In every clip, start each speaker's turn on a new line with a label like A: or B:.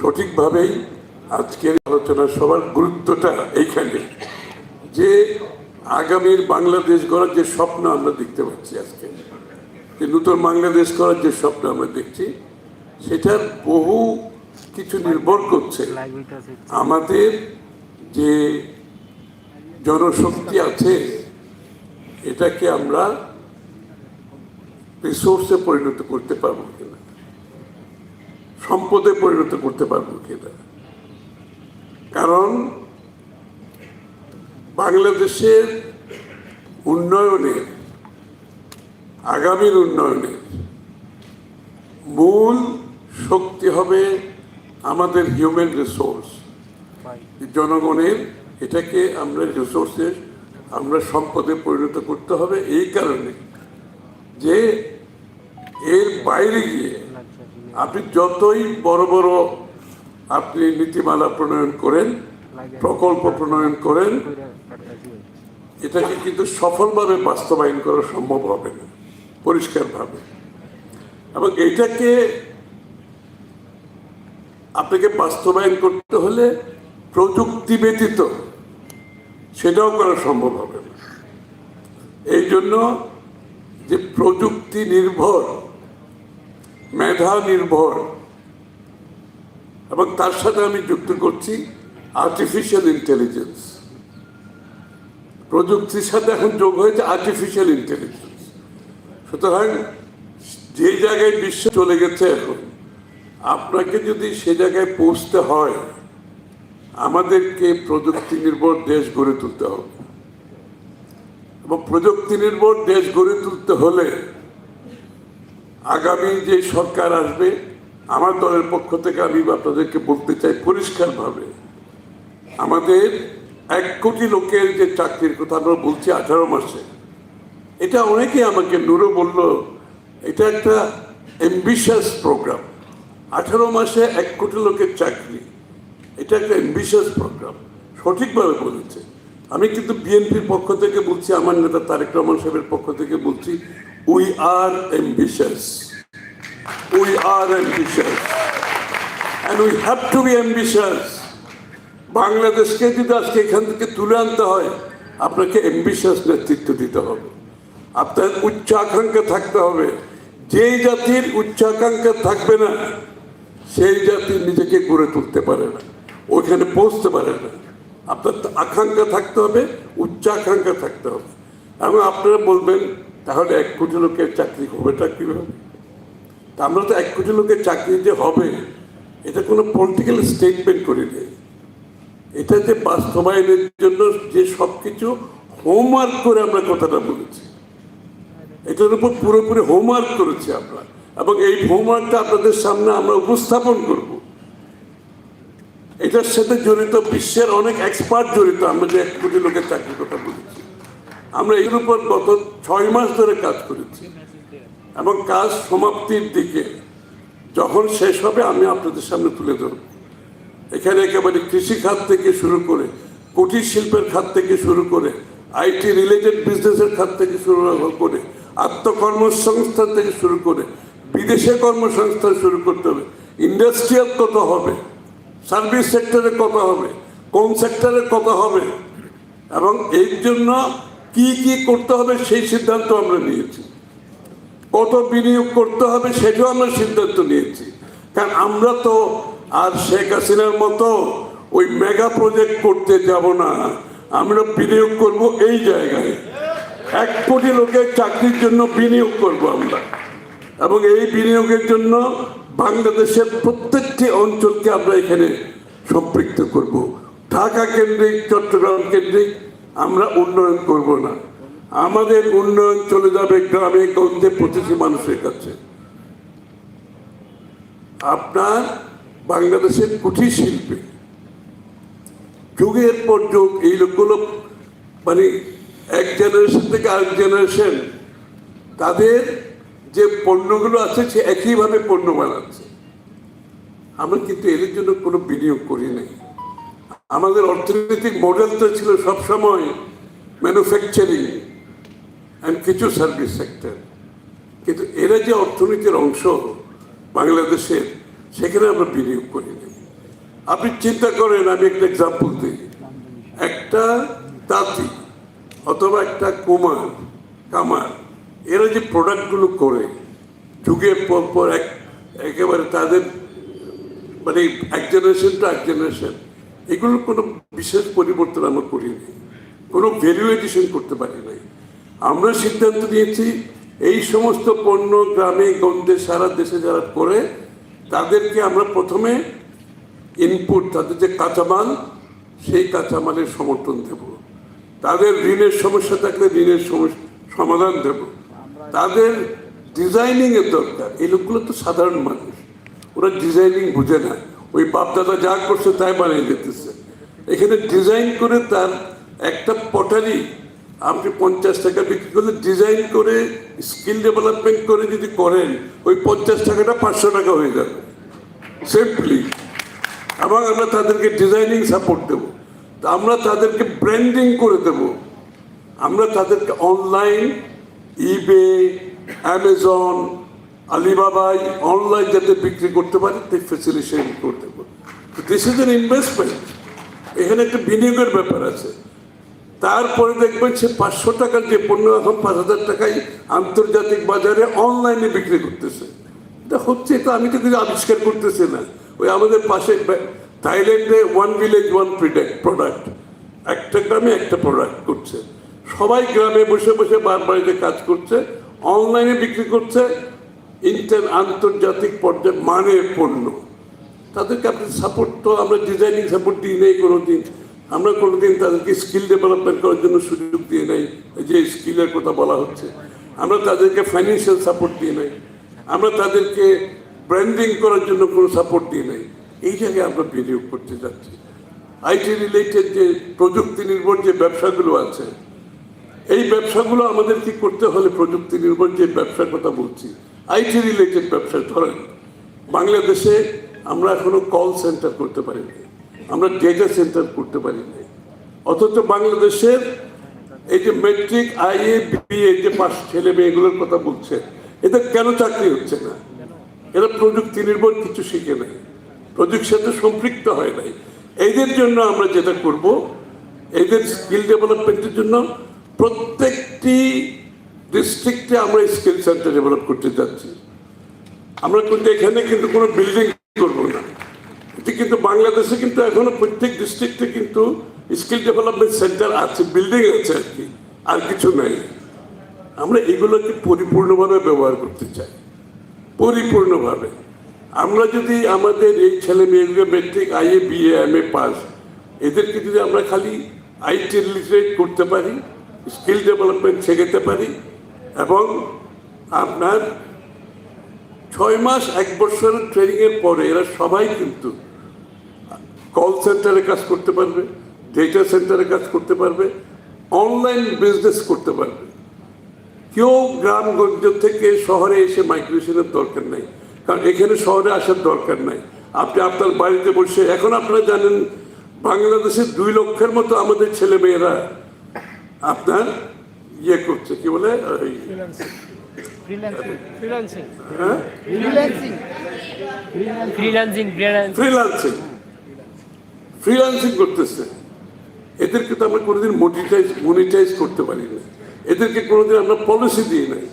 A: সঠিকভাবেই আজকের আলোচনা সবার গুরুত্বটা এইখানে। যে আগামীর বাংলাদেশ গড়ার যে স্বপ্ন আমরা দেখতে পাচ্ছি আজকে, যে নতুন বাংলাদেশ করার যে স্বপ্ন আমরা দেখছি, সেটার বহু কিছু নির্ভর করছে। আমাদের যে জনশক্তি আছে, এটাকে আমরা রিসোর্সে পরিণত করতে পারব কিনা। সম্পদে পরিণত করতে পারব কিনা কারণ বাংলাদেশের উন্নয়নের আগামীর উন্নয়নের মূল শক্তি হবে আমাদের হিউম্যান রিসোর্স জনগণের এটাকে আমরা রিসোর্সে আমরা সম্পদে পরিণত করতে হবে এই কারণে যে এর বাইরে গিয়ে আপনি যতই বড় বড় আপনি নীতিমালা প্রণয়ন করেন প্রকল্প প্রণয়ন করেন এটাকে কিন্তু সফলভাবে বাস্তবায়ন করা সম্ভব হবে না পরিষ্কারভাবে। এবং এটাকে আপনাকে বাস্তবায়ন করতে হলে প্রযুক্তি ব্যতীত সেটাও করা সম্ভব হবে না। এই জন্য যে প্রযুক্তি নির্ভর মেধা নির্ভর। এবং তার সাথে আমি যুক্ত করছি আর্টিফিশিয়াল ইন্টেলিজেন্স প্রযুক্তির সাথে এখন যোগ হয়েছে আর্টিফিশিয়াল ইন্টেলিজেন্স সুতরাং যে জায়গায় বিশ্ব চলে গেছে এখন, আপনাকে যদি সে জায়গায় পৌঁছতে হয়, আমাদেরকে প্রযুক্তি নির্ভর দেশ গড়ে তুলতে হবে। এবং প্রযুক্তি নির্ভর দেশ গড়ে তুলতে হলে আগামী যে সরকার আসবে, আমার দলের পক্ষ থেকে আমি আপনাদেরকে বলতে চাই পরিষ্কারভাবে, আমাদের এক কোটি লোকের যে চাকরির কথা আমরা বলছি আঠারো মাসে, এটা অনেকেই আমাকে নুরো বলল, এটা একটা এম্বিশাস প্রোগ্রাম আঠারো মাসে এক কোটি লোকের চাকরি, এটা একটা এম্বিশাস প্রোগ্রাম সঠিকভাবে বলেছে। আমি কিন্তু বিএনপির পক্ষ থেকে বলছি, আমার নেতা তারেক রহমান সাহেবের পক্ষ থেকে বলছি we are ambitious we are ambitious and we have to be ambitious বাংলাদেশকে যদি আজকে এখান থেকে তুলে আনতে হয়। আপনাকে এম্বিশাস নেতৃত্ব দিতে হবে। আপনার উচ্চাকাঙ্ক্ষা থাকতে হবে। যেই জাতির উচ্চাকাঙ্ক্ষা থাকবে না, সেই জাতি নিজেকে গড়ে তুলতে পারে না। ওইখানে পৌঁছতে পারে না। আপনার আকাঙ্ক্ষা থাকতে হবে, উচ্চাকাঙ্ক্ষা থাকতে হবে। এবং আপনারা বলবেন তাহলে এক কোটি লোকের চাকরি হবেটা কীভাবে? তা আমরা তো এক কোটি লোকের চাকরি যে হবে, এটা কোনো পলিটিক্যাল স্টেটমেন্ট করি নেই। এটা যে বাস্তবায়নের জন্য যে সব কিছু হোমওয়ার্ক করে আমরা কথাটা বলেছি। এটার উপর পুরোপুরি হোমওয়ার্ক করেছি আমরা, এবং এই হোমওয়ার্কটা আপনাদের সামনে আমরা উপস্থাপন করব। এটার সাথে জড়িত বিশ্বের অনেক এক্সপার্ট জড়িত, আমরা যে এক কোটি লোকের চাকরির কথা বলেছি। আমরা এর উপর গত ছয় মাস ধরে কাজ করেছি। এবং কাজ সমাপ্তির দিকে যখন শেষ হবে, আমি আপনাদের সামনে তুলে ধরব। এখানে একেবারে কৃষি খাত থেকে শুরু করে কুটির শিল্পের খাত থেকে শুরু করে আইটি রিলেটেড বিজনেসের খাত থেকে শুরু করে আত্মকর্মসংস্থান থেকে শুরু করে বিদেশে কর্মসংস্থান শুরু করতে হবে। ইন্ডাস্ট্রিয়াল কত হবে? সার্ভিস সেক্টরে কত হবে? কোন সেক্টরে কত হবে? এবং এর জন্য কি কি করতে হবে সেই সিদ্ধান্ত আমরা নিয়েছি। কত বিনিয়োগ করতে হবে সেটাও আমরা সিদ্ধান্ত নিয়েছি। কারণ আমরা তো আর শেখ হাসিনার মতো ওই মেগা প্রজেক্ট করতে যাব না। আমরা বিনিয়োগ করব এই জায়গায়। এক কোটি লোকের চাকরির জন্য বিনিয়োগ করব আমরা। এবং এই বিনিয়োগের জন্য বাংলাদেশের প্রত্যেকটি অঞ্চলকে আমরা এখানে সম্পৃক্ত করব। ঢাকা কেন্দ্রিক, চট্টগ্রাম কেন্দ্রিক আমরা উন্নয়ন করব না। আমাদের উন্নয়ন চলে যাবে গ্রামে, গঞ্জে প্রতিটি মানুষের কাছে। আপনার বাংলাদেশের কুটির শিল্পে যুগের পর যুগ এই লোকগুলো মানে এক জেনারেশন থেকে আরেক জেনারেশন তাদের যে পণ্যগুলো আছে সে একইভাবে পণ্য বানাচ্ছে। আমরা কিন্তু এদের জন্য কোনো বিনিয়োগ করি নাই। আমাদের অর্থনৈতিক মডেল তো ছিল সবসময় ম্যানুফ্যাকচারিং অ্যান্ড কিছু সার্ভিস সেক্টর কিন্তু এরা যে অর্থনীতির অংশ বাংলাদেশের, সেখানে আমরা বিনিয়োগ করি আপনি চিন্তা করেন, আমি একটা এক্সাম্পল দিই। একটা তাঁতি অথবা একটা কুমার, কামার, এরা যে প্রোডাক্টগুলো করে যুগের পর পর এক, একেবারে তাদের মানে এক জেনারেশন টু এক জেনারেশন এগুলোর কোনো বিশেষ পরিবর্তন আমরা করিনি। কোনো ভ্যালু এডিশন করতে পারি নাই। আমরা সিদ্ধান্ত নিয়েছি, এই সমস্ত পণ্য, গ্রামে গঞ্জে সারা দেশে যারা করে, তাদেরকে আমরা প্রথমে ইনপুট তাদের যে কাঁচামাল, সেই কাঁচামালের সমর্থন দেব। তাদের ঋণের সমস্যা থাকলে ঋণের সমাধান দেব। তাদের ডিজাইনিংয়ের দরকার। এই লোকগুলো তো সাধারণ মানুষ। ওরা ডিজাইনিং বুঝে না। ওই বাপদাদা যা করছে তাই বানিয়ে দিতেছে। এখানে ডিজাইন করে তার একটা পটারি আপনি পঞ্চাশ টাকা বিক্রি করলে ডিজাইন করে স্কিল ডেভেলপমেন্ট করে যদি করেন, ওই পঞ্চাশ টাকাটা পাঁচশো টাকা হয়ে যাবে। সিম্পলি এবং আমরা তাদেরকে ডিজাইনিং সাপোর্ট দেব। আমরা তাদেরকে ব্র্যান্ডিং করে দেব। আমরা তাদেরকে অনলাইন ইবে অ্যামাজন আলিবাবাই অনলাইন যাতে বিক্রি করতে পারে, তাই ফেসিলিটেশন করে দেবো দিস ইজ এন ইনভেস্টমেন্ট এখানে একটা বিনিয়োগের ব্যাপার আছে। তারপরে দেখবেন সে পাঁচশো টাকার যে পণ্য এখন পাঁচ হাজার টাকায় আন্তর্জাতিক বাজারে অনলাইনে বিক্রি করতেছে। এটা হচ্ছে তো আমি তো কিছু আবিষ্কার করতেছি না। ওই আমাদের পাশে থাইল্যান্ডে ওয়ান ভিলেজ ওয়ান প্রোডাক্ট একটা গ্রামে একটা প্রোডাক্ট করছে। সবাই গ্রামে বসে বসে বার বাড়িতে কাজ করছে, অনলাইনে বিক্রি করছে ইন্টার আন্তর্জাতিক পর্যায়ে মানের পণ্য। তাদেরকে আপনি সাপোর্ট তো আমরা ডিজাইনিং সাপোর্ট দিই নেই কোনো দিন আমরা কোনোদিন তাদেরকে স্কিল ডেভেলপমেন্ট করার জন্য সুযোগ দিয়ে নেই যে স্কিলের কথা বলা হচ্ছে। আমরা তাদেরকে ফাইন্যান্সিয়াল সাপোর্ট দিয়ে নেই। আমরা তাদেরকে ব্র্যান্ডিং করার জন্য কোনো সাপোর্ট দিয়ে নেই। এই জায়গায় আমরা বিনিয়োগ করতে যাচ্ছি। আইটি রিলেটেড যে প্রযুক্তি নির্ভর যে ব্যবসাগুলো আছে, এই ব্যবসাগুলো আমাদের কি করতে হলে প্রযুক্তি নির্ভর যে ব্যবসার কথা বলছি? আইটি রিলেটেড ব্যবসা ধরেন, বাংলাদেশে আমরা এখনও কল সেন্টার করতে পারিনি, আমরা ডেটা সেন্টার করতে পারিনি। অথচ বাংলাদেশের এই যে মেট্রিক আইএ বিএ যে পাশ ছেলে মেয়েগুলোর কথা বলছে, এদের কেন চাকরি হচ্ছে না? এরা প্রযুক্তি নির্ভর, কিছু শিখে নাই। প্রযুক্তির সাথে সম্পৃক্ত হয় নাই। এদের জন্য আমরা যেটা করব, এদের স্কিল ডেভেলপমেন্টের জন্য প্রত্যেকটি ডিস্ট্রিক্টে আমরা স্কিল সেন্টার ডেভেলপ করতে যাচ্ছি আমরা কিন্তু এখানে কিন্তু কোনো বিল্ডিং করব না এটি কিন্তু বাংলাদেশে কিন্তু এখনও প্রত্যেক ডিস্ট্রিক্টে কিন্তু স্কিল ডেভেলপমেন্ট সেন্টার আছে বিল্ডিং আছে আর কি আর কিছু নাই আমরা এগুলোকে পরিপূর্ণভাবে ব্যবহার করতে চাই পরিপূর্ণভাবে আমরা যদি আমাদের এই ছেলে মেয়েগুলো matric IA BA M A pass এদেরকে যদি আমরা খালি আইটি রিলেটেড করতে পারি স্কিল ডেভেলপমেন্ট শেখাতে পারি এবং আপনার ছয় মাস, এক বছরের ট্রেনিংয়ের পরে এরা সবাই কিন্তু কল সেন্টারে কাজ করতে পারবে ডেটা সেন্টারে কাজ করতে পারবে অনলাইন বিজনেস করতে পারবে। কেউ গ্রামগঞ্জ থেকে শহরে এসে মাইগ্রেশনের দরকার নেই, কারণ এখানে শহরে আসার দরকার নাই। আপনি আপনার বাড়িতে বসে, এখন আপনারা জানেন বাংলাদেশের দুই লক্ষের মতো আমাদের ছেলে মেয়েরা আপনার ইয়ে করছে কি বলে. ফ্রিলান্সিং ফ্রিলান্সিং করতেছে। এদেরকে তো আমরা কোনোদিন মনিটাইজ মনিটাইজ করতে পারি না এদেরকে কোনোদিন আমরা পলিসি দিয়ে নাই।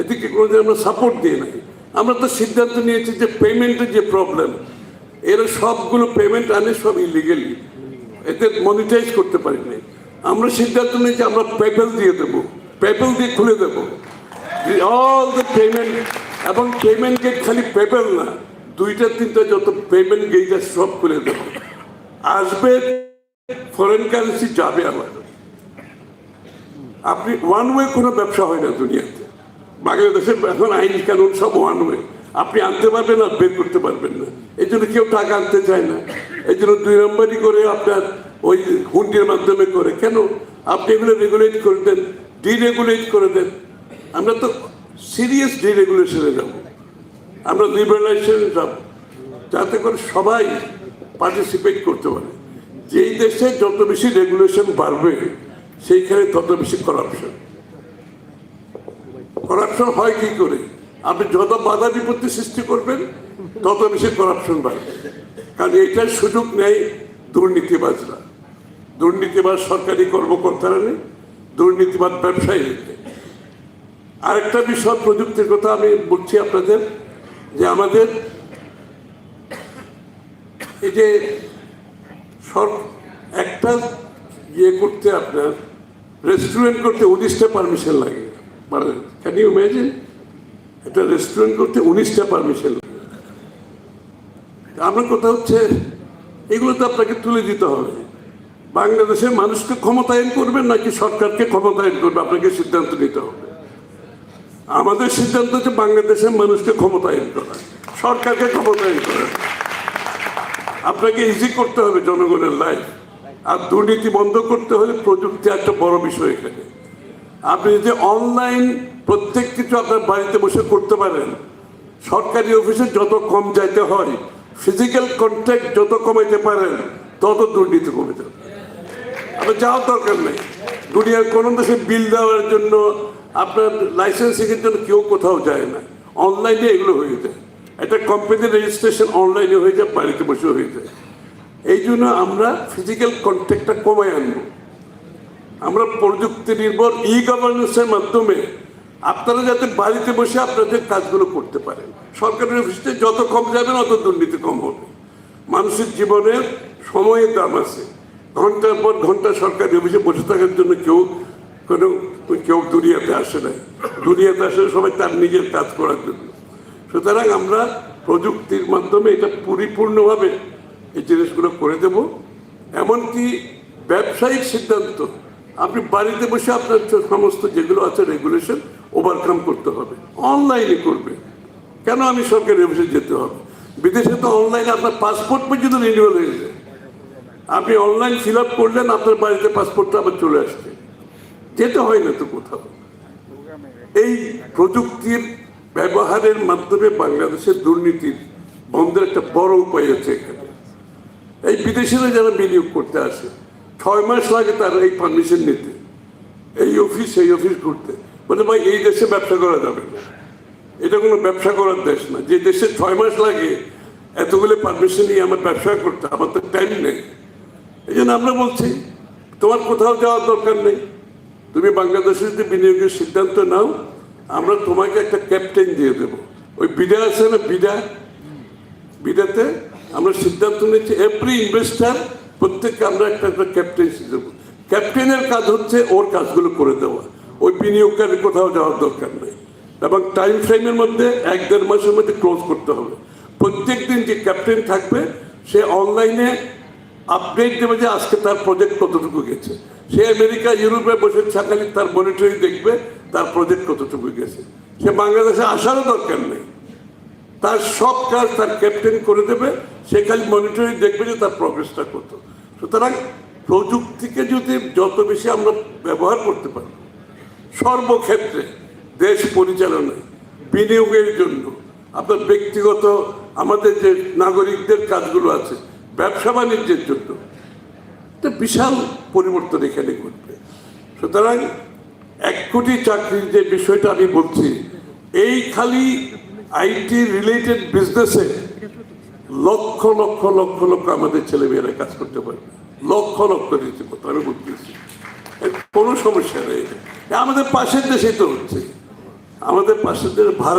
A: এদেরকে কোনোদিন আমরা সাপোর্ট দিয়ে নাই। আমরা তো সিদ্ধান্ত নিয়েছি যে পেমেন্টের যে প্রবলেম এরা সবগুলো পেমেন্ট আনে সব ইলিগেলি এদের মনিটাইজ করতে পারি নাই আমরা সিদ্ধান্ত নিয়েছি আমরা পেপেল দিয়ে দেবো। পেপেল দিয়ে খুলে দেবো। অল দ্য পেমেন্ট এবং পেমেন্ট গেট খালি পেপেল না, দুইটা, তিনটা যত পেমেন্ট গেট আছে সব খুলে দেবো। আসবে ফরেন কারেন্সি যাবে আবার। আপনি ওয়ান ওয়ে কোনো ব্যবসা হয় না দুনিয়াতে। বাংলাদেশের এখন আইন কানুন সব ওয়ান ওয়ে আপনি আনতে পারবেন আর বের করতে পারবেন না। এই জন্য কেউ টাকা আনতে চায় না। এই জন্য দুই নম্বরই করে আপনার ওই হুন্ডির মাধ্যমে করে। কেন? আপনি এগুলো রেগুলেট করে দেন ডিরেগুলেট করে দেন। আমরা তো সিরিয়াস ডিরেগুলেশনে যাব। আমরা লিবারালাইজেশনে যাব। যাতে করে সবাই পার্টিসিপেট করতে পারে। যেই দেশে যত বেশি রেগুলেশন বাড়বে, সেইখানে তত বেশি করাপশন করাপশন হয় কি করে? আপনি যত বাধা বিপত্তি সৃষ্টি করবেন, তত বেশি করাপশন বাড়বে। কারণ এটার সুযোগ নেই দুর্নীতিবাজরা। দুর্নীতিবাজ সরকারি কর্মকর্তারা নেই দুর্নীতিবাদ ব্যবসায়ী আরেকটা বিষয় প্রযুক্তির কথা আমি বলছি আপনাদের, যে আমাদের এই যে একটা ইয়ে করতে আপনার রেস্টুরেন্ট করতে উনিশটা পারমিশন লাগে। মানে ক্যান ইউ ইমেজিন একটা রেস্টুরেন্ট করতে উনিশটা পারমিশন লাগে। আমার কথা হচ্ছে, এগুলো তো আপনাকে তুলে দিতে হবে। বাংলাদেশের মানুষকে ক্ষমতায়ন করবেন নাকি সরকারকে ক্ষমতায়ন করবে? আপনাকে সিদ্ধান্ত নিতে হবে। আমাদের সিদ্ধান্ত হচ্ছে বাংলাদেশের মানুষকে ক্ষমতায়ন করা। সরকারকে ক্ষমতায়ন করা। আপনাকে ইজি করতে হবে জনগণের লাইফ আর দুর্নীতি বন্ধ করতে হলে প্রযুক্তি একটা বড় বিষয় এখানে। আপনি যদি অনলাইন প্রত্যেক কিছু আপনার বাড়িতে বসে করতে পারেন, সরকারি অফিসে যত কম যাইতে হয় ফিজিক্যাল কন্ট্যাক্ট যত কমাইতে পারেন, তত দুর্নীতি কমে যাবে। আপনার যাওয়ার দরকার নেই। দুনিয়ার কোন দেশে বিল দেওয়ার জন্য আপনার লাইসেন্সিং এর জন্য কেউ কোথাও যায় না। অনলাইনে এগুলো হয়ে যায়। একটা কোম্পানির রেজিস্ট্রেশন অনলাইনে হয়ে যায়, বাড়িতে বসে হয়ে যায়। এই জন্য আমরা ফিজিক্যাল কন্ট্যাক্টটা কমায় আনব। আমরা প্রযুক্তি নির্ভর ই গভর্নেন্সের মাধ্যমে আপনারা যাতে বাড়িতে বসে আপনাদের কাজগুলো করতে পারেন। সরকারের অফিসে যত কম যাবেন, অত দুর্নীতি কম হবে। মানুষের জীবনের সময়ের দাম আছে। ঘণ্টার পর ঘণ্টা সরকারি অফিসে বসে থাকার জন্য কেউ কোনো কেউ দুনিয়াতে আসে নাই। দুনিয়াতে আসে সবাই তার নিজের কাজ করার জন্য। সুতরাং আমরা প্রযুক্তির মাধ্যমে এটা পরিপূর্ণভাবে এই জিনিসগুলো করে দেব। এমনকি ব্যবসায়িক সিদ্ধান্ত, আপনি বাড়িতে বসে আপনার সমস্ত যেগুলো আছে রেগুলেশন ওভারকাম করতে হবে। অনলাইনে করবে। কেন আমি সরকারি অফিসে যেতে হবে? বিদেশে তো অনলাইনে আপনার পাসপোর্ট পর্যন্ত রিনিউয়াল হয়ে যায় আপনি অনলাইন ফিল আপ করলেন, আপনার বাড়িতে পাসপোর্টটা আবার চলে আসছে। যেতে হয় না তো কোথাও। এই প্রযুক্তির ব্যবহারের মাধ্যমে বাংলাদেশের দুর্নীতির বন্ধের একটা বড় উপায় আছে এখানে। এই বিদেশিরা যারা বিনিয়োগ করতে আসে, ছয় মাস লাগে তার এই পারমিশন নিতে। এই অফিস এই অফিস করতে বলে, ভাই, এই দেশে ব্যবসা করা যাবে না। এটা কোনো ব্যবসা করার দেশ না। যে দেশে ছয় মাস লাগে, এতগুলো পারমিশন নিয়ে আমার ব্যবসা করতে আমার তো টাইম নেই। এই জন্য আমরা বলছি, তোমার কোথাও যাওয়ার দরকার নেই। তুমি বাংলাদেশে যদি বিনিয়োগের সিদ্ধান্ত নাও, আমরা তোমাকে একটা ক্যাপ্টেন দিয়ে দেবো। ওই বিডা আছে না বিডা বিডাতে আমরা সিদ্ধান্ত নিচ্ছি এভরি ইনভেস্টার প্রত্যেককে আমরা একটা একটা ক্যাপ্টেন্সি দেবো। ক্যাপ্টেনের কাজ হচ্ছে ওর কাজগুলো করে দেওয়া। ওই বিনিয়োগকারী কোথাও যাওয়ার দরকার নেই। এবং টাইম ফ্রেমের মধ্যে এক দেড় মাসের মধ্যে ক্লোজ করতে হবে। প্রত্যেক দিন যে ক্যাপ্টেন থাকবে, সে অনলাইনে আপডেট দেবে যে আজকে তার প্রজেক্ট কতটুকু গেছে। সে আমেরিকা, ইউরোপে বসে থাকালে তার মনিটরিং দেখবে তার প্রজেক্ট কতটুকু গেছে। সে বাংলাদেশে আসারও দরকার নেই। তার সব কাজ তার ক্যাপ্টেন করে দেবে, সে খালি মনিটরিং দেখবে যে তার প্রগ্রেসটা কত। সুতরাং প্রযুক্তিকে যদি যত বেশি আমরা ব্যবহার করতে পারি, সর্বক্ষেত্রে দেশ পরিচালনায়, বিনিয়োগের জন্য, আপনার ব্যক্তিগত, আমাদের যে নাগরিকদের কাজগুলো আছে ব্যবসা বাণিজ্যের জন্য। বিশাল পরিবর্তন এখানে ঘটবে। সুতরাং এক কোটি চাকরির যে বিষয়টা আমি বলছি, এই খালি আইটি রিলেটেড বিজনেসে লক্ষ লক্ষ লক্ষ লক্ষ আমাদের ছেলেমেয়েরা কাজ করতে পারবে। লক্ষ লক্ষ রীতিমতো, আমি বলতেছি কোনো সমস্যা নেই। আমাদের পাশের দেশেই তো হচ্ছে। আমাদের পাশের দেশে ভারত